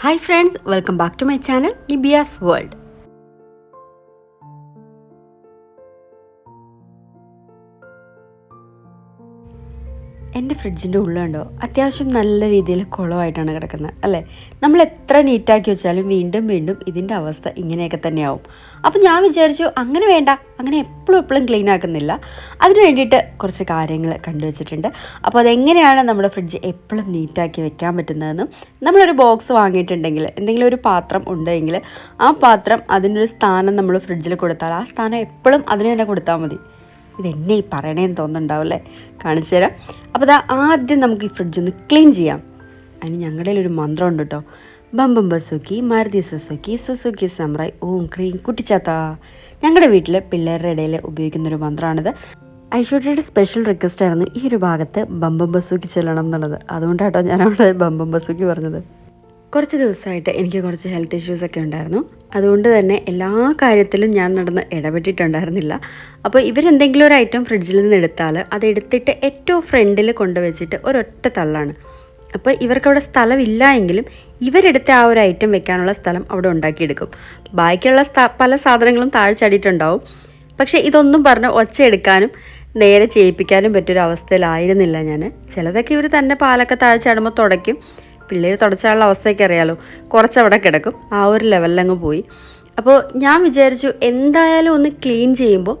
hi friends welcome back to my channel നിബിയാസ് world എന്റെ ഫ്രിഡ്ജിന്റെ ഉള്ളുണ്ടോ? അത്യാവശ്യം നല്ല രീതിയിൽ കുളമായിട്ടാണ് കിടക്കുന്നത് അല്ലേ? നമ്മൾ എത്ര നീറ്റാക്കി വെച്ചാലും വീണ്ടും വീണ്ടും ഇതിന്റെ അവസ്ഥ ഇങ്ങനെയൊക്കെ തന്നെയാവും. അപ്പോൾ ഞാൻ വിചാരിച്ചു അങ്ങനെ വേണ്ട. അങ്ങനെ എപ്പോഴും എപ്പോഴും ക്ലീൻ ആക്കുന്നില്ല. അതിന് വേണ്ടിയിട്ട് കുറച്ച് കാര്യങ്ങൾ കണ്ടുവച്ചിട്ടുണ്ട് അപ്പോൾ അതെങ്ങനെയാണ് നമ്മുടെ ഫ്രിഡ്ജ് എപ്പോഴും നീറ്റാക്കി വെക്കാൻ പറ്റുന്നതെന്നും നമ്മളൊരു ബോക്സ് വാങ്ങിയിട്ടുണ്ടെങ്കിൽ എന്തെങ്കിലും ഒരു പാത്രം ഉണ്ടെങ്കിൽ ആ പാത്രം അതിനൊരു സ്ഥാനം നമ്മൾ ഫ്രിഡ്ജിൽ കൊടുത്താൽ ആ സ്ഥാനം എപ്പോഴും അതിന് തന്നെ കൊടുത്താൽ മതി. ഇതെന്നെ ഈ പറയണേന്ന് തോന്നുന്നുണ്ടാവല്ലേ? കാണിച്ചു തരാം. അപ്പോൾ അതാ ആദ്യം നമുക്ക് ഈ ഫ്രിഡ്ജ് ഒന്ന് ക്ലീൻ ചെയ്യാം. അതിന് ഞങ്ങളുടെ ഒരു മന്ത്രം ഉണ്ട് കേട്ടോ ബമ്പം ബസുക്കി മാരുതി സുസുക്കി സുസുക്കി സമ്രായ് ഓം ക്രീം കുട്ടിച്ചാത്ത. ഞങ്ങളുടെ വീട്ടിൽ പിള്ളേരുടെ ഇടയിൽ ഉപയോഗിക്കുന്ന ഒരു മന്ത്രമാണിത് ഐശ്വര്യയുടെ സ്പെഷ്യൽ റിക്വസ്റ്റ് ആയിരുന്നു ഈ ഒരു ഭാഗത്ത് ബമ്പം ബസുക്കി ചെല്ലണം എന്നുള്ളത്. അതുകൊണ്ടാട്ടോ ഞാൻ അവിടെ ബമ്പം ബസുക്കി പറഞ്ഞത്. കുറച്ച് ദിവസമായിട്ട് എനിക്ക് കുറച്ച് ഹെൽത്ത് ഇഷ്യൂസ് ഒക്കെ ഉണ്ടായിരുന്നു. അതുകൊണ്ട് തന്നെ എല്ലാ കാര്യത്തിലും ഞാൻ നടന്ന് ഇടപെട്ടിട്ടുണ്ടായിരുന്നില്ല. അപ്പോൾ ഇവരെന്തെങ്കിലും ഒരു ഐറ്റം ഫ്രിഡ്ജിൽ നിന്ന് എടുത്താൽ അത് എടുത്തിട്ട് ഏറ്റവും ഫ്രണ്ടിൽ കൊണ്ടുവച്ചിട്ട് ഒരൊറ്റ തള്ളാണ്. അപ്പോൾ ഇവർക്കവിടെ സ്ഥലമില്ല എങ്കിലും ഇവരെടുത്ത ആ ഒരു ഐറ്റം വെക്കാനുള്ള സ്ഥലം അവിടെ ഉണ്ടാക്കിയെടുക്കും. ബാക്കിയുള്ള പല സാധനങ്ങളും താഴെ ചാടിയിട്ടുണ്ടാവും. പക്ഷേ ഇതൊന്നും പറഞ്ഞ് ഒച്ച എടുക്കാനും നേരെ ചെയ്യിപ്പിക്കാനും പറ്റിയൊരവസ്ഥയിലായിരുന്നില്ല ഞാൻ ചിലതൊക്കെ ഇവർ തന്നെ പാലൊക്കെ താഴെ ചാടുമ്പോൾ തുടയ്ക്കും. പിള്ളേർ തുടച്ചാനുള്ള അവസ്ഥയൊക്കെ അറിയാലോ. കുറച്ചവിടെ കിടക്കും. ആ ഒരു ലെവലിലങ്ങ് പോയി. അപ്പോൾ ഞാൻ വിചാരിച്ചു എന്തായാലും ഒന്ന് ക്ലീൻ ചെയ്യുമ്പോൾ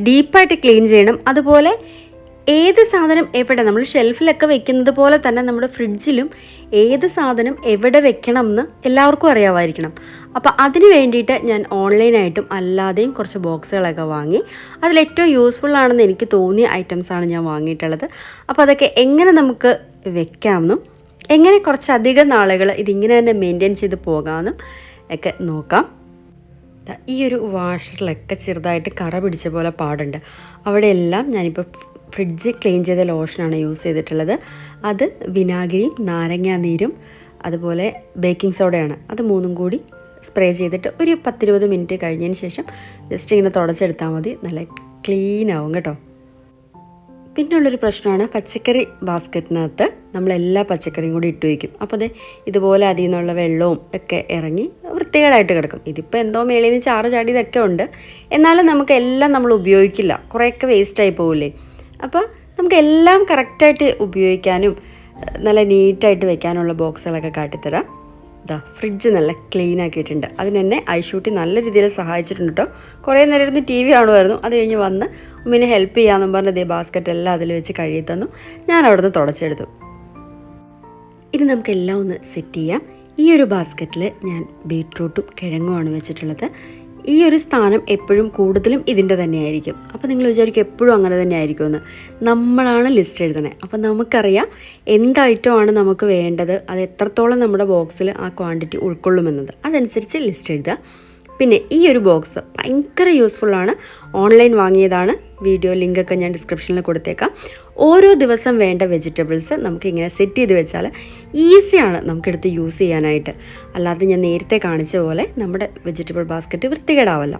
ഡീപ്പായിട്ട് ക്ലീൻ ചെയ്യണം. അതുപോലെ ഏത് സാധനം എവിടെ നമ്മൾ ഷെൽഫിലൊക്കെ വെക്കുന്നത് പോലെ തന്നെ നമ്മുടെ ഫ്രിഡ്ജിലും ഏത് സാധനം എവിടെ വെക്കണം എന്ന് എല്ലാവർക്കും അറിയാമായിരിക്കണം. അപ്പോൾ അതിന് വേണ്ടിയിട്ട് ഞാൻ ഓൺലൈനായിട്ടും അല്ലാതെയും കുറച്ച് ബോക്സുകളൊക്കെ വാങ്ങി. അതിലേറ്റവും യൂസ്ഫുൾ ആണെന്ന് എനിക്ക് തോന്നിയ ഐറ്റംസാണ് ഞാൻ വാങ്ങിയിട്ടുള്ളത്. അപ്പോൾ അതൊക്കെ എങ്ങനെ നമുക്ക് വെക്കാമെന്നും എങ്ങനെ കുറച്ചധികം നാളുകൾ ഇതിങ്ങനെ തന്നെ മെയിന്റെയിൻ ചെയ്ത് പോകാമെന്നും ഒക്കെ നോക്കാം. ഈ ഒരു വാഷറിലൊക്കെ ചെറുതായിട്ട് കറ പിടിച്ച പോലെ പാടുണ്ട്. അവിടെയെല്ലാം ഞാനിപ്പോൾ ഫ്രിഡ്ജ് ക്ലീൻ ചെയ്ത ലോഷനാണ് യൂസ് ചെയ്തിട്ടുള്ളത്. അത് വിനാഗിരിയും നാരങ്ങാ നീരും അതുപോലെ ബേക്കിംഗ് സോഡയാണ് അത് മൂന്നും കൂടി സ്പ്രേ ചെയ്തിട്ട് ഒരു പത്തിരുപത് മിനിറ്റ് കഴിഞ്ഞതിന് ശേഷം ജസ്റ്റ് ഇങ്ങനെ തുടച്ചെടുത്താൽ മതി. നല്ല ക്ലീൻ ആവും കേട്ടോ. പിന്നുള്ളൊരു പ്രശ്നമാണ് പച്ചക്കറി ബാസ്ക്കറ്റിനകത്ത് നമ്മൾ എല്ലാ പച്ചക്കറിയും കൂടി ഇട്ട് വയ്ക്കും. അപ്പോൾ അത് ഇതുപോലെ അതിൽ നിന്നുള്ള വെള്ളവും ഒക്കെ ഇറങ്ങി വൃത്തികേടായിട്ട് കിടക്കും. ഇതിപ്പോൾ എന്തോ മേളിൽ നിന്ന് ചാറ് ചാടി ഇതൊക്കെ ഉണ്ട്. എന്നാലും നമുക്ക് എല്ലാം നമ്മൾ ഉപയോഗിക്കില്ല. കുറേയൊക്കെ വേസ്റ്റായി പോകില്ലേ അപ്പോൾ നമുക്ക് എല്ലാം കറക്റ്റായിട്ട് ഉപയോഗിക്കാനും നല്ല നീറ്റായിട്ട് വെക്കാനുള്ള ബോക്സുകളൊക്കെ കാട്ടിത്തരാം. ഇതാ ഫ്രിഡ്ജ് നല്ല ക്ലീൻ ആക്കിയിട്ടുണ്ട്. അതിനെന്നെ ഐഷൂട്ടി നല്ല രീതിയിൽ സഹായിച്ചിട്ടുണ്ട് കേട്ടോ കുറേ നേരം ഇരുന്ന് ടി വി കാണുമായിരുന്നു. അത് കഴിഞ്ഞ് വന്ന് ഉമ്മിനെ ഹെൽപ്പ് ചെയ്യാമെന്നും പറഞ്ഞ് ദേ ബാസ്ക്കറ്റ് എല്ലാം അതിൽ വെച്ച് കഴുകി തന്നു. ഞാൻ അവിടെ നിന്ന് തുടച്ചെടുത്തു. ഇനി നമുക്കെല്ലാം ഒന്ന് സെറ്റ് ചെയ്യാം. ഈ ഒരു ബാസ്ക്കറ്റിൽ ഞാൻ ബീട്രൂട്ടും കിഴങ്ങുമാണ് വെച്ചിട്ടുള്ളത്. ഈ ഒരു സ്ഥാനം എപ്പോഴും കൂടുതലും ഇതിന്റെ തന്നെയായിരിക്കും. അപ്പോൾ നിങ്ങൾ വിചാരിക്കും എപ്പോഴും അങ്ങനെ തന്നെ ആയിരിക്കുമെന്ന് നമ്മളാണ് ലിസ്റ്റ് എഴുതണേ അപ്പോൾ നമുക്കറിയാം എന്ത് ഐറ്റമാണ് നമുക്ക് വേണ്ടത് അത് എത്രത്തോളം നമ്മുടെ ബോക്സിൽ ആ ക്വാണ്ടിറ്റി ഉൾക്കൊള്ളുമെന്നത്. അതനുസരിച്ച് ലിസ്റ്റ് എഴുതുക. പിന്നെ ഈ ഒരു ബോക്സ് ഭയങ്കര യൂസ്ഫുള്ളാണ് ഓൺലൈൻ വാങ്ങിയതാണ്. വീഡിയോ ലിങ്കൊക്കെ ഞാൻ ഡിസ്ക്രിപ്ഷനിൽ കൊടുത്തേക്കാം. ഓരോ ദിവസം വേണ്ട വെജിറ്റബിൾസ് നമുക്ക് ഇങ്ങനെ സെറ്റ് ചെയ്ത് വെച്ചാൽ ഈസിയാണ് നമുക്കെടുത്ത് യൂസ് ചെയ്യാനായിട്ട്. അല്ലാതെ ഞാൻ നേരത്തെ കാണിച്ച പോലെ നമ്മുടെ വെജിറ്റബിൾ ബാസ്ക്കറ്റ് വൃത്തികേടാവല്ല.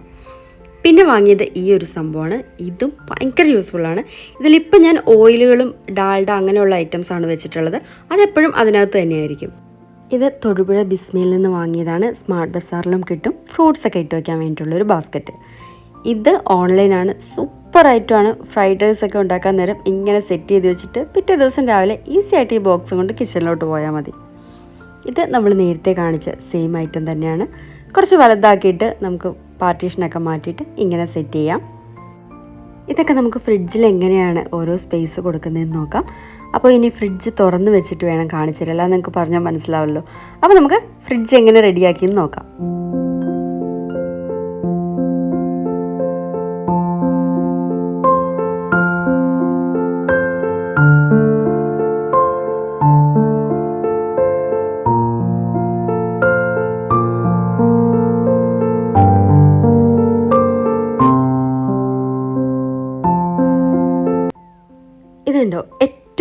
പിന്നെ വാങ്ങിയത് ഈ ഒരു സംഭവമാണ്. ഇതും ഭയങ്കര യൂസ്ഫുള്ളാണ് ഇതിലിപ്പോൾ ഞാൻ ഓയിലുകളും ഡാൽഡ അങ്ങനെയുള്ള ഐറ്റംസാണ് വെച്ചിട്ടുള്ളത്. അതെപ്പോഴും അതിനകത്ത് തന്നെയായിരിക്കും. ഇത് തൊടുപുഴ ബിസ്മയിൽ നിന്ന് വാങ്ങിയതാണ്. സ്മാർട്ട് ബസാറിലും കിട്ടും. ഫ്രൂട്ട്സ് ഒക്കെ ഇട്ട് വയ്ക്കാൻ വേണ്ടിയിട്ടുള്ള ഒരു ബാസ്ക്കറ്റ് ഇത് ഓൺലൈനാണ് സൂപ്പർ ആയിട്ടുമാണ് ഫ്രൈഡ് റൈസ് ഒക്കെ ഉണ്ടാക്കാൻ നേരം ഇങ്ങനെ സെറ്റ് ചെയ്ത് വെച്ചിട്ട് പിറ്റേ ദിവസം രാവിലെ ഈസി ആയിട്ട് ഈ ബോക്സ് കൊണ്ട് കിച്ചണിലോട്ട് പോയാൽ മതി. ഇത് നമ്മൾ നേരത്തെ കാണിച്ച സെയിം ഐറ്റം തന്നെയാണ്. കുറച്ച് വലുതാക്കിയിട്ട് നമുക്ക് പാർട്ടീഷനൊക്കെ മാറ്റിയിട്ട് ഇങ്ങനെ സെറ്റ് ചെയ്യാം. ഇതൊക്കെ നമുക്ക് ഫ്രിഡ്ജിൽ എങ്ങനെയാണ് ഓരോ സ്പേസ് കൊടുക്കുന്നതെന്ന് നോക്കാം. അപ്പോൾ ഇനി ഫ്രിഡ്ജ് തുറന്ന് വെച്ചിട്ട് വേണം കാണിച്ചു തരാം. നിങ്ങൾക്ക് പറഞ്ഞാൽ മനസ്സിലാവല്ലോ. അപ്പോൾ നമുക്ക് ഫ്രിഡ്ജ് എങ്ങനെ റെഡിയാക്കിയെന്ന് നോക്കാം. ഇതുണ്ടോ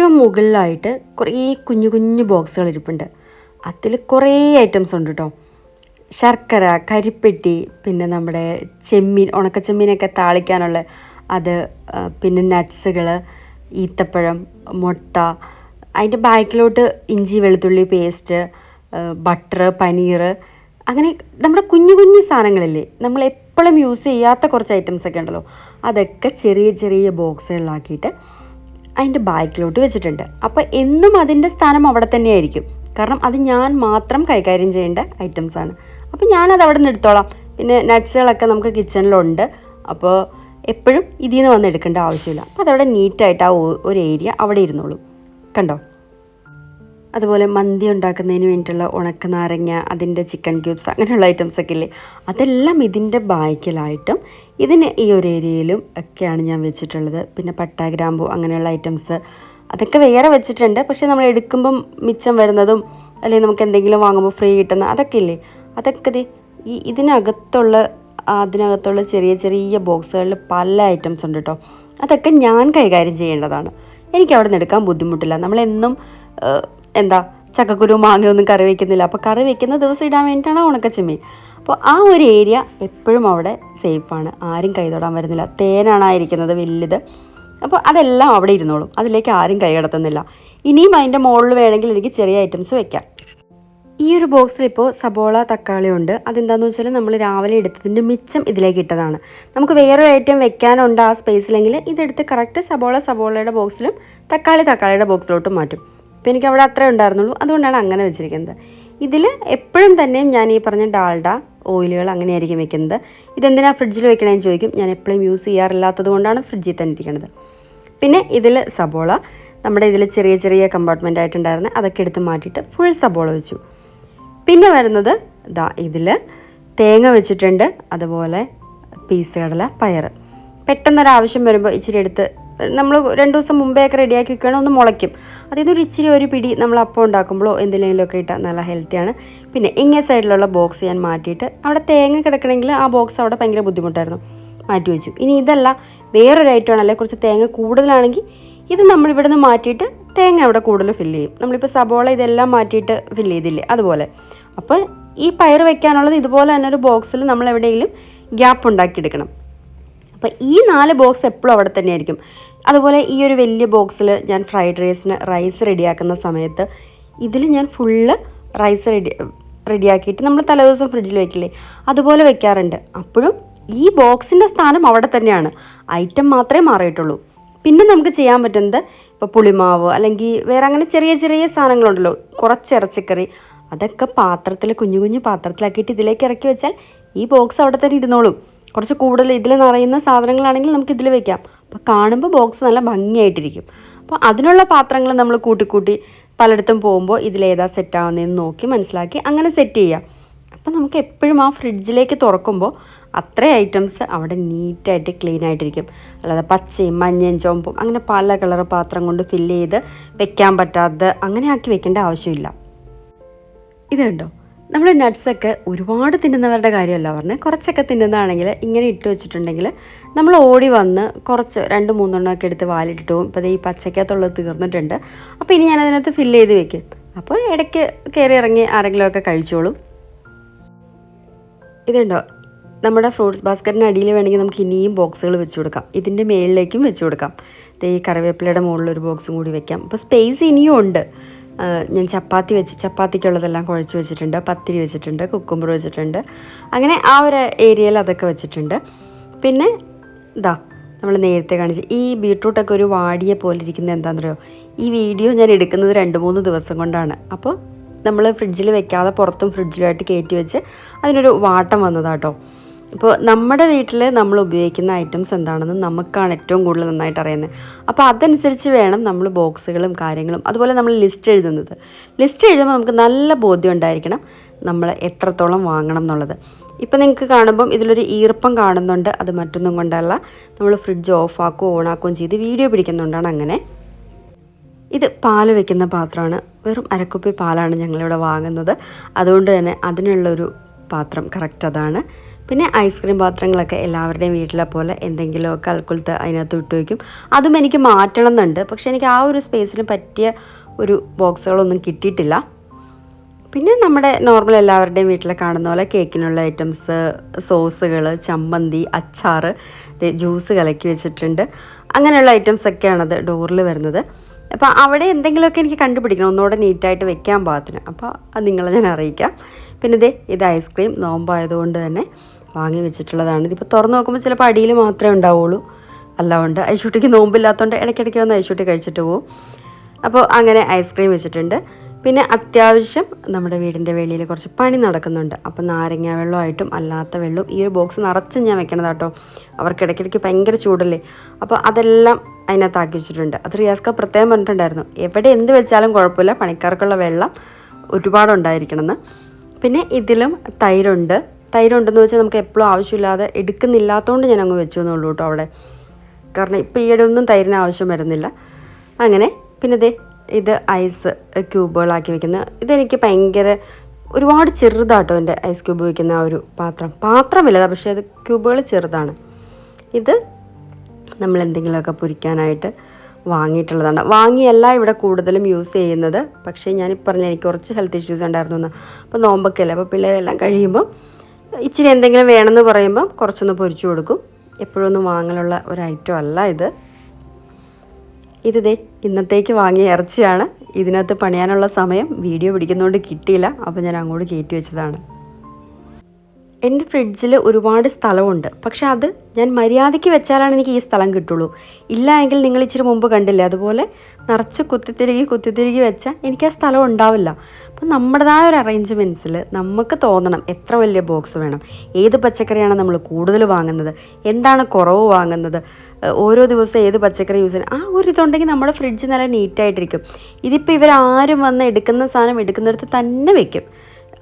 ഏറ്റവും മുകളിലായിട്ട് കുറേ കുഞ്ഞു കുഞ്ഞു ബോക്സുകൾ ഇരിപ്പുണ്ട്. അതിൽ കുറേ ഐറ്റംസ് ഉണ്ട് കേട്ടോ ശർക്കര കരിപ്പെട്ടി പിന്നെ നമ്മുടെ ചെമ്മീൻ ഉണക്കച്ചെമ്മീനൊക്കെ താളിക്കാനുള്ള അത് പിന്നെ നട്ട്സുകൾ ഈത്തപ്പഴം മുട്ട അതിന്റെ ബാക്കിലോട്ട് ഇഞ്ചി വെളുത്തുള്ളി പേസ്റ്റ് ബട്ടർ പനീർ അങ്ങനെ നമ്മുടെ കുഞ്ഞു കുഞ്ഞു സാധനങ്ങളില്ലേ നമ്മൾ എപ്പോഴും യൂസ് ചെയ്യാത്ത കുറച്ച് ഐറ്റംസ് ഒക്കെ ഉണ്ടല്ലോ. അതൊക്കെ ചെറിയ ചെറിയ ബോക്സുകളിലാക്കിയിട്ട് അതിന്റെ ബാക്കിലോട്ട് വെച്ചിട്ടുണ്ട്. അപ്പോൾ എന്നും അതിന്റെ സ്ഥാനം അവിടെ തന്നെയായിരിക്കും. കാരണം അത് ഞാൻ മാത്രം കൈകാര്യം ചെയ്യേണ്ട ഐറ്റംസ് ആണ്. അപ്പോൾ ഞാനത് അവിടെ നിന്ന് എടുത്തോളാം. പിന്നെ നട്ട്സുകളൊക്കെ നമുക്ക് കിച്ചണിലുണ്ട് അപ്പോൾ എപ്പോഴും ഇതിൽ നിന്ന് വന്ന് എടുക്കേണ്ട ആവശ്യമില്ല. അപ്പോൾ അതവിടെ നീറ്റായിട്ട് ആ ഒരു ഏരിയ അവിടെ ഇരുന്നോളൂ. കണ്ടോ? അതുപോലെ മന്തി ഉണ്ടാക്കുന്നതിന് വേണ്ടിയിട്ടുള്ള ഉണക്ക നാരങ്ങ അതിന്റെ ചിക്കൻ ക്യൂബ്സ് അങ്ങനെയുള്ള ഐറ്റംസ് ഒക്കെ ഇല്ലേ? അതെല്ലാം ഇതിന്റെ ബാക്കിലായിട്ടും ഇതിന് ഈ ഒരു ഏരിയയിലും ഒക്കെയാണ് ഞാൻ വെച്ചിട്ടുള്ളത്. പിന്നെ പട്ട ഗ്രാമ്പു അങ്ങനെയുള്ള ഐറ്റംസ് അതൊക്കെ വേറെ വെച്ചിട്ടുണ്ട്. പക്ഷേ നമ്മൾ എടുക്കുമ്പം മിച്ചം വരുന്നതും അല്ലെങ്കിൽ നമുക്ക് എന്തെങ്കിലും വാങ്ങുമ്പോൾ ഫ്രീ കിട്ടുന്ന അതൊക്കെ ഇല്ലേ? അതൊക്കെ ഈ ഇതിനകത്തുള്ള അതിനകത്തുള്ള ചെറിയ ചെറിയ ബോക്സുകളിൽ പല ഐറ്റംസ് ഉണ്ട് കേട്ടോ അതൊക്കെ ഞാൻ കൈകാര്യം ചെയ്യേണ്ടതാണ്. എനിക്ക് അവിടെ നിന്ന് എടുക്കാൻ ബുദ്ധിമുട്ടില്ല. നമ്മളെന്നും എന്താ ചക്കക്കുരു മാങ്ങയൊന്നും കറി വയ്ക്കുന്നില്ല അപ്പോൾ കറി വയ്ക്കുന്ന ദിവസം ഇടാൻ വേണ്ടിയിട്ടാണ് ഉണക്കച്ചെമ്മീൻ. അപ്പോൾ ആ ഒരു ഏരിയ എപ്പോഴും അവിടെ സേഫാണ് ആരും കൈ തൊടാൻ വരുന്നില്ല. തേനാണ് ആയിരിക്കുന്നത് വലുത്. അപ്പോൾ അതെല്ലാം അവിടെ ഇരുന്നോളും. അതിലേക്ക് ആരും കൈ കടത്തുന്നില്ല. ഇനിയും അതിന്റെ മുകളിൽ വേണമെങ്കിൽ എനിക്ക് ചെറിയ ഐറ്റംസ് വെക്കാം. ഈ ഒരു ബോക്സിൽ ഇപ്പോൾ സബോള തക്കാളി ഉണ്ട്. അതെന്താണെന്ന് വെച്ചാൽ നമ്മൾ രാവിലെ എടുത്തതിന്റെ മിച്ചം ഇതിലേക്ക് ഇട്ടതാണ്. നമുക്ക് വേറൊരു ഐറ്റം വെക്കാനുണ്ട് ആ സ്പേസിലെങ്കിൽ ഇതെടുത്ത് കറക്റ്റ് സബോള സബോളയുടെ ബോക്സിലും തക്കാളി തക്കാളിയുടെ ബോക്സിലോട്ടും മാറ്റും. ഇപ്പോൾ എനിക്ക് അവിടെ അത്രേ ഉണ്ടായിരുന്നുള്ളൂ. അതുകൊണ്ടാണ് അങ്ങനെ വെച്ചിരിക്കുന്നത്. ഇതിൽ എപ്പോഴും തന്നെയും ഞാൻ ഈ പറഞ്ഞ ഡാൽഡ ഓയിലുകൾ അങ്ങനെയായിരിക്കും വെക്കുന്നത്. ഇതെന്തിനാണ് ഫ്രിഡ്ജിൽ വെക്കണമെന്ന് ചോദിക്കും. ഞാൻ എപ്പോഴും യൂസ് ചെയ്യാറില്ലാത്തത് കൊണ്ടാണ് ഫ്രിഡ്ജിൽ തന്നെ ഇരിക്കുന്നത് പിന്നെ ഇതിൽ സബോള. നമ്മുടെ ഇതിൽ ചെറിയ ചെറിയ കമ്പാർട്ട്മെന്റ് ആയിട്ടുണ്ടായിരുന്നത് അതൊക്കെ എടുത്ത് മാറ്റിയിട്ട് ഫുൾ സബോള വെച്ചു. പിന്നെ വരുന്നത് ദാ ഇതിൽ തേങ്ങ വെച്ചിട്ടുണ്ട്. അതുപോലെ പീസ് കടല പയർ പെട്ടെന്നൊരാവശ്യം വരുമ്പോൾ ഇച്ചിരി എടുത്ത് നമ്മൾ രണ്ട് ദിവസം മുമ്പേ ഒക്കെ റെഡിയാക്കി വെക്കുകയാണെങ്കിൽ ഒന്ന് മുളയ്ക്കും. അതിൽ ഒരു ഇച്ചിരി ഒരു പിടി നമ്മൾ അപ്പം ഉണ്ടാക്കുമ്പോഴോ എന്തെങ്കിലുമൊക്കെ ഇട്ടാൽ നല്ല ഹെൽത്തിയാണ് പിന്നെ ഇങ്ങേ സൈഡിലുള്ള ബോക്സ് ഞാൻ മാറ്റിയിട്ട് അവിടെ തേങ്ങ കിടക്കണമെങ്കിൽ ആ ബോക്സ് അവിടെ ഭയങ്കര ബുദ്ധിമുട്ടായിരുന്നു. മാറ്റി വെച്ചു. ഇനി ഇതല്ല വേറൊരു ഐറ്റമാണ് അല്ലെങ്കിൽ കുറച്ച് തേങ്ങ കൂടുതലാണെങ്കിൽ ഇത് നമ്മൾ ഇവിടുന്ന് മാറ്റിയിട്ട് തേങ്ങ അവിടെ കൂടുതൽ ഫില്ല് ചെയ്യും. നമ്മളിപ്പോൾ സബോള ഇതെല്ലാം മാറ്റിയിട്ട് ഫില്ല് ചെയ്തില്ലേ അതുപോലെ. അപ്പോൾ ഈ പയർ വെക്കാനുള്ളത് ഇതുപോലെ തന്നെ ഒരു ബോക്സിൽ നമ്മൾ എവിടെയെങ്കിലും ഗ്യാപ്പ് ഉണ്ടാക്കിയെടുക്കണം. അപ്പോൾ ഈ നാല് ബോക്സ് എപ്പോഴും അവിടെ തന്നെ ആയിരിക്കും. അതുപോലെ ഈ ഒരു വലിയ ബോക്സിൽ ഞാൻ ഫ്രൈഡ് റൈസിന് റൈസ് റെഡിയാക്കുന്ന സമയത്ത് ഇതിൽ ഞാൻ ഫുള്ള് റൈസ് റെഡി റെഡിയാക്കിയിട്ട് നമ്മൾ തലേദിവസം ഫ്രിഡ്ജിൽ വെക്കില്ലേ? അതുപോലെ വെക്കാറുണ്ട്. അപ്പോഴും ഈ ബോക്സിന്റെ സ്ഥാനം അവിടെ തന്നെയാണ്. ഐറ്റം മാത്രമേ മാറിയിട്ടുള്ളൂ. പിന്നെ നമുക്ക് ചെയ്യാൻ പറ്റുന്നത് ഇപ്പോൾ പുളിമാവ് അല്ലെങ്കിൽ വേറെ അങ്ങനെ ചെറിയ ചെറിയ സാധനങ്ങളുണ്ടല്ലോ. കുറച്ച് ഇറച്ചിക്കറി. അതൊക്കെ പാത്രത്തിൽ കുഞ്ഞു കുഞ്ഞു പാത്രത്തിലാക്കിയിട്ട് ഇതിലേക്ക് ഇറക്കി വെച്ചാൽ ഈ ബോക്സ് അവിടെ തന്നെ ഇരുന്നോളും. കുറച്ച് കൂടുതൽ ഇതിൽ നിറയുന്ന സാധനങ്ങളാണെങ്കിൽ നമുക്ക് ഇതിൽ വെക്കാം. അപ്പോൾ കാണുമ്പോൾ ബോക്സ് നല്ല ഭംഗിയായിട്ടിരിക്കും. അപ്പോൾ അതിനുള്ള പാത്രങ്ങൾ നമ്മൾ കൂട്ടിക്കൂട്ടി പലയിടത്തും പോകുമ്പോൾ ഇതിലേതാ സെറ്റാവുന്നതെന്ന് നോക്കി മനസ്സിലാക്കി അങ്ങനെ സെറ്റ് ചെയ്യാം. അപ്പോൾ നമുക്ക് എപ്പോഴും ആ ഫ്രിഡ്ജിലേക്ക് തുറക്കുമ്പോൾ അത്ര ഐറ്റംസ് അവിടെ നീറ്റായിട്ട് ക്ലീൻ ആയിട്ടിരിക്കും. അല്ലാതെ പച്ചയും മഞ്ഞയും ചുവപ്പും അങ്ങനെ പല കളർ പാത്രം കൊണ്ട് ഫില്ല് ചെയ്ത് വെക്കാൻ പറ്റാതെ അങ്ങനെ ആക്കി വെക്കേണ്ട ആവശ്യമില്ല. ഇത് കണ്ടോ? നമ്മൾ നട്ട്സൊക്കെ ഒരുപാട് തിന്നുന്നവരുടെ കാര്യമല്ല പറഞ്ഞത് കുറച്ചൊക്കെ തിന്നുന്നതാണെങ്കിൽ ഇങ്ങനെ ഇട്ട് വെച്ചിട്ടുണ്ടെങ്കിൽ നമ്മൾ ഓടി വന്ന് കുറച്ച് രണ്ട് മൂന്നെണ്ണമൊക്കെ എടുത്ത് വാലിട്ടിട്ട് പോകും. ഇപ്പോൾ ഈ പച്ചക്കകത്തുള്ളത് തീർന്നിട്ടുണ്ട്. അപ്പോൾ ഇനി ഞാൻ അതിനകത്ത് ഫില്ല് ചെയ്ത് വെക്കും. അപ്പോൾ ഇടയ്ക്ക് കയറി ഇറങ്ങി ആരെങ്കിലുമൊക്കെ കഴിച്ചോളും. ഇതുണ്ടോ? നമ്മുടെ ഫ്രൂട്ട്സ് ബാസ്ക്കറ്റിന് അടിയിൽ വേണമെങ്കിൽ നമുക്ക് ഇനിയും ബോക്സുകൾ വെച്ച് കൊടുക്കാം. ഇതിന്റെ മേളിലേക്കും വെച്ച് കൊടുക്കാം. ഈ കറിവേപ്പിലയുടെ മുകളിൽ ഒരു ബോക്സും കൂടി വെക്കാം. അപ്പോൾ സ്പേസ് ഇനിയും ഉണ്ട്. ഞാൻ ചപ്പാത്തി വെച്ച് ചപ്പാത്തിക്കുള്ളതെല്ലാം കുഴച്ച് വെച്ചിട്ടുണ്ട് പത്തിരി വെച്ചിട്ടുണ്ട് കുക്കുമ്പർ വെച്ചിട്ടുണ്ട്. അങ്ങനെ ആ ഒരു ഏരിയയിൽ അതൊക്കെ വെച്ചിട്ടുണ്ട്. പിന്നെ ഇതാ നമ്മൾ നേരത്തെ കാണിച്ചു ഈ ബീട്രൂട്ടൊക്കെ ഒരു വാടിയ പോലെ ഇരിക്കുന്നത് എന്താണെന്നറിയോ? ഈ വീഡിയോ ഞാൻ എടുക്കുന്നത് രണ്ട് മൂന്ന് ദിവസം കൊണ്ടാണ്. അപ്പോൾ നമ്മൾ ഫ്രിഡ്ജിൽ വെക്കാതെ പുറത്തും ഫ്രിഡ്ജിലുമായിട്ട് കയറ്റി വെച്ച് അതിനൊരു വാട്ടം വന്നതാട്ടോ. ഇപ്പോൾ നമ്മുടെ വീട്ടിൽ നമ്മൾ ഉപയോഗിക്കുന്ന ഐറ്റംസ് എന്താണെന്ന് നമുക്കാണ് ഏറ്റവും കൂടുതൽ നന്നായിട്ട് അറിയുന്നത്. അപ്പോൾ അതനുസരിച്ച് വേണം നമ്മൾ ബോക്സുകളും കാര്യങ്ങളും അതുപോലെ നമ്മൾ ലിസ്റ്റ് എഴുതുന്നത്. ലിസ്റ്റ് എഴുതുമ്പോൾ നമുക്ക് നല്ല ബോധ്യം ഉണ്ടായിരിക്കണം നമ്മൾ എത്രത്തോളം വാങ്ങണം എന്നുള്ളത്. ഇപ്പം നിങ്ങൾക്ക് കാണുമ്പം ഇതിലൊരു ഈർപ്പം കാണുന്നുണ്ട് അത് മറ്റൊന്നും കൊണ്ടല്ല. നമ്മൾ ഫ്രിഡ്ജ് ഓഫാക്കുകയോ ഓണാക്കുകയും ചെയ്ത് വീഡിയോ പിടിക്കുന്നുണ്ടാണ് അങ്ങനെ. ഇത് പാൽ വെക്കുന്ന പാത്രമാണ്. വെറും അരക്കുപ്പി പാലാണ് ഞങ്ങളിവിടെ വാങ്ങുന്നത്. അതുകൊണ്ട് തന്നെ അതിനുള്ളൊരു പാത്രം കറക്റ്റ് അതാണ്. പിന്നെ ഐസ്ക്രീം പാത്രങ്ങളൊക്കെ എല്ലാവരുടെയും വീട്ടിലെ പോലെ എന്തെങ്കിലുമൊക്കെ അൽക്കുലത്ത് അതിനകത്ത് ഇട്ട് വയ്ക്കും അതും എനിക്ക് മാറ്റണം എന്നുണ്ട്. പക്ഷേ എനിക്ക് ആ ഒരു സ്പേസിന് പറ്റിയ ഒരു ബോക്സുകളൊന്നും കിട്ടിയിട്ടില്ല. പിന്നെ നമ്മുടെ നോർമൽ എല്ലാവരുടെയും വീട്ടിൽ കാണുന്ന പോലെ കേക്കിനുള്ള ഐറ്റംസ് സോസുകൾ ചമ്മന്തി അച്ചാർ ജ്യൂസ് കലക്കി വെച്ചിട്ടുണ്ട്. അങ്ങനെയുള്ള ഐറ്റംസ് ഒക്കെയാണത് ഡോറിൽ വരുന്നത്. അപ്പോൾ അവിടെ എന്തെങ്കിലുമൊക്കെ എനിക്ക് കണ്ടുപിടിക്കണം. ഒന്നുകൂടെ നീറ്റായിട്ട് വെക്കാൻ പാകത്തിന്. അപ്പോൾ അത് നിങ്ങളെ ഞാൻ അറിയിക്കാം. പിന്നെ ഇതേ ഇത് ഐസ്ക്രീം നോമ്പായതുകൊണ്ട് തന്നെ വാങ്ങി വെച്ചിട്ടുള്ളതാണ്. ഇതിപ്പോൾ തുറന്ന് നോക്കുമ്പോൾ ചിലപ്പോൾ അടിയിൽ മാത്രമേ ഉണ്ടാവുള്ളൂ. അല്ലാണ്ട് ഐശുട്ടിക്ക് നോമ്പില്ലാത്തതുകൊണ്ട് ഇടയ്ക്കിടയ്ക്ക് വന്ന് ഐശുട്ടി കഴിച്ചിട്ട് പോകും അപ്പോൾ അങ്ങനെ ഐസ്ക്രീം വെച്ചിട്ടുണ്ട്. പിന്നെ അത്യാവശ്യം നമ്മുടെ വീടിന്റെ വെളിയിൽ കുറച്ച് പണി നടക്കുന്നുണ്ട്. അപ്പോൾ നാരങ്ങ വെള്ളമായിട്ടും അല്ലാത്ത വെള്ളവും ഈ ഒരു ബോക്സ് നിറച്ച് ഞാൻ വെക്കണത് കേട്ടോ അവർക്ക് ഇടയ്ക്കിടയ്ക്ക് ഭയങ്കര ചൂടല്ലേ? അപ്പോൾ അതെല്ലാം അതിനകത്താക്കി വെച്ചിട്ടുണ്ട്. അത് റിയാസ്ക പ്രത്യേകം പറഞ്ഞിട്ടുണ്ടായിരുന്നു. എവിടെ എന്ത് വെച്ചാലും കുഴപ്പമില്ല. പണിക്കാർക്കുള്ള വെള്ളം ഒരുപാടുണ്ടായിരിക്കണമെന്ന്. പിന്നെ ഇതിലും തൈരുണ്ട്. തൈരുണ്ടെന്ന് വെച്ചാൽ നമുക്ക് എപ്പോഴും ആവശ്യമില്ലാതെ എടുക്കുന്നില്ലാത്തതുകൊണ്ട് ഞാൻ അങ്ങ് വെച്ചു എന്നുള്ളൂ കേട്ടോ അവിടെ. കാരണം ഇപ്പോൾ ഈയിടെ ഒന്നും തൈരിന് ആവശ്യം വരുന്നില്ല. അങ്ങനെ പിന്നെ ദേ ഇത് ഐസ് ക്യൂബുകളാക്കി വെക്കുന്ന ഇതെനിക്ക് ഭയങ്കര ഒരുപാട് ചെറുതാട്ടോ എന്റെ ഐസ് ക്യൂബ് വയ്ക്കുന്ന ആ ഒരു പാത്രം. പാത്രമില്ല പക്ഷേ അത് ക്യൂബുകൾ ചെറുതാണ്. ഇത് നമ്മൾ എന്തെങ്കിലുമൊക്കെ പൊരിക്കാനായിട്ട് വാങ്ങിയിട്ടുള്ളതാണ്. വാങ്ങിയല്ല ഇവിടെ കൂടുതലും യൂസ് ചെയ്യുന്നത്. പക്ഷേ ഞാൻ പറഞ്ഞ എനിക്ക് കുറച്ച് ഹെൽത്ത് ഇഷ്യൂസ് ഉണ്ടായിരുന്നു അപ്പോൾ നോമ്പൊക്കെ അല്ലേ അപ്പോൾ പിള്ളേരെല്ലാം കഴിയുമ്പോൾ ഇച്ചിരി എന്തെങ്കിലും വേണമെന്ന് പറയുമ്പോൾ കുറച്ചൊന്ന് പൊരിച്ചു കൊടുക്കും. എപ്പോഴൊന്നും വാങ്ങലുള്ള ഒരു ഐറ്റം അല്ല ഇത്. ഇത് ദേ ഇന്നത്തേക്ക് വാങ്ങിയ ഇറച്ചിയാണ്. ഇതിനകത്ത് പണിയാനുള്ള സമയം. വീഡിയോ പിടിക്കുന്നതുകൊണ്ട് കിട്ടിയില്ല. അപ്പോൾ ഞാൻ അങ്ങോട്ട് കയറ്റി വെച്ചതാണ്. എന്റെ ഫ്രിഡ്ജിൽ ഒരുപാട് സ്ഥലമുണ്ട്. പക്ഷെ അത് ഞാൻ മര്യാദയ്ക്ക് വെച്ചാലാണ് എനിക്ക് ഈ സ്ഥലം കിട്ടുള്ളൂ. ഇല്ല എങ്കിൽ നിങ്ങൾ ഇച്ചിരി മുമ്പ് കണ്ടില്ലേ? അതുപോലെ നിറച്ച് കുത്തിത്തിരികി കുത്തിത്തിരികി വെച്ചാൽ എനിക്ക് ആ സ്ഥലം ഉണ്ടാവില്ല. അപ്പം നമ്മുടേതായ ഒരു അറേഞ്ച്മെന്റ്സിൽ നമുക്ക് തോന്നണം എത്ര വലിയ ബോക്സ് വേണം. ഏത് പച്ചക്കറിയാണ് നമ്മൾ കൂടുതൽ വാങ്ങുന്നത്? എന്താണ് കുറവ് വാങ്ങുന്നത്? ഓരോ ദിവസം ഏത് പച്ചക്കറി യൂസ് ചെയ്യണം ആ ഒരു ഇതുണ്ടെങ്കിൽ നമ്മുടെ ഫ്രിഡ്ജ് നല്ല നീറ്റായിട്ടിരിക്കും ഇതിപ്പോൾ ഇവരാരും വന്ന് എടുക്കുന്ന സാധനം എടുക്കുന്നിടത്ത് തന്നെ വെക്കും.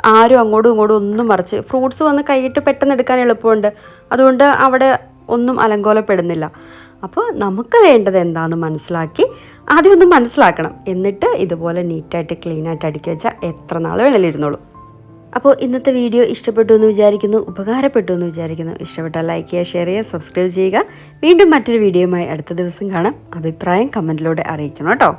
ആരും അങ്ങോട്ടും ഇങ്ങോട്ടും ഒന്നും മറിച്ച് ഫ്രൂട്ട്സ് വന്ന് കൈയിട്ട് പെട്ടെന്ന് എടുക്കാൻ എളുപ്പമുണ്ട്. അതുകൊണ്ട് അവിടെ ഒന്നും അലങ്കോലപ്പെടുന്നില്ല. അപ്പോൾ നമുക്ക് വേണ്ടത് എന്താണെന്ന് മനസ്സിലാക്കി ആദ്യം ഒന്ന് മനസ്സിലാക്കണം. എന്നിട്ട് ഇതുപോലെ നീറ്റായിട്ട് ക്ലീനായിട്ട് അടുക്കി വെച്ചാൽ എത്ര നാൾ വേണേലും ഇരുന്നോളൂ അപ്പോൾ ഇന്നത്തെ വീഡിയോ ഇഷ്ടപ്പെട്ടു എന്ന് വിചാരിക്കുന്നു. ഉപകാരപ്പെട്ടു എന്ന് വിചാരിക്കുന്നു. ഇഷ്ടപ്പെട്ടാൽ ലൈക്ക് ചെയ്യുക ഷെയർ ചെയ്യുക സബ്സ്ക്രൈബ് ചെയ്യുക. വീണ്ടും മറ്റൊരു വീഡിയോയുമായി അടുത്ത ദിവസം കാണാം. അഭിപ്രായം കമന്റിലൂടെ അറിയിക്കണം കേട്ടോ.